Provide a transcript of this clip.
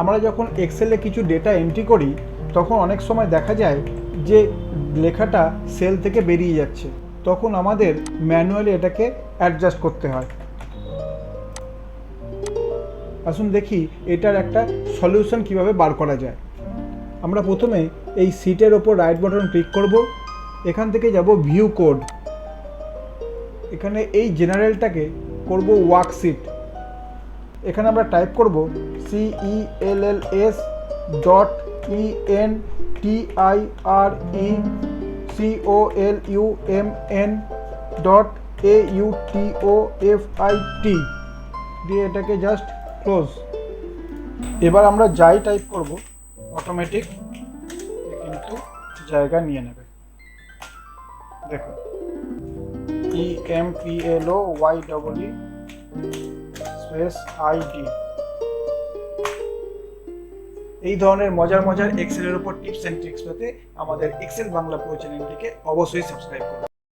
আমরা যখন এক্সেলে কিছু ডেটা এন্ট্রি করি, তখন অনেক সময় দেখা যায় যে লেখাটা সেল থেকে বেরিয়ে যাচ্ছে। তখন আমাদের ম্যানুয়ালি এটাকে অ্যাডজাস্ট করতে হয়। আসুন দেখি এটার একটা সলিউশন কীভাবে বার করা যায়। আমরা প্রথমে এই সিটের ওপর রাইট বাটন ক্লিক করব। এখান থেকে যাব ভিউ কোড এখানে এই জেনারেলটাকে করব ওয়ার্কশিট এখানে আমরা টাইপ করব C E L L S dot E N T I R E C O L U M N dot A U T O F I T দিয়ে এটাকে জাস্ট ক্লোজ এবার আমরা যাই টাইপ করব automatic কিন্তু জায়গা নিয়ে নেবে। দেখো E M P L O Y double E space ID এই ধরনের মজার মজার এক্সেলের উপর টিপস অ্যান্ড ট্রিক্স পেতে আমাদের এক্সেল বাংলা প্রো চ্যানেলটিকে অবশ্যই সাবস্ক্রাইব করুন।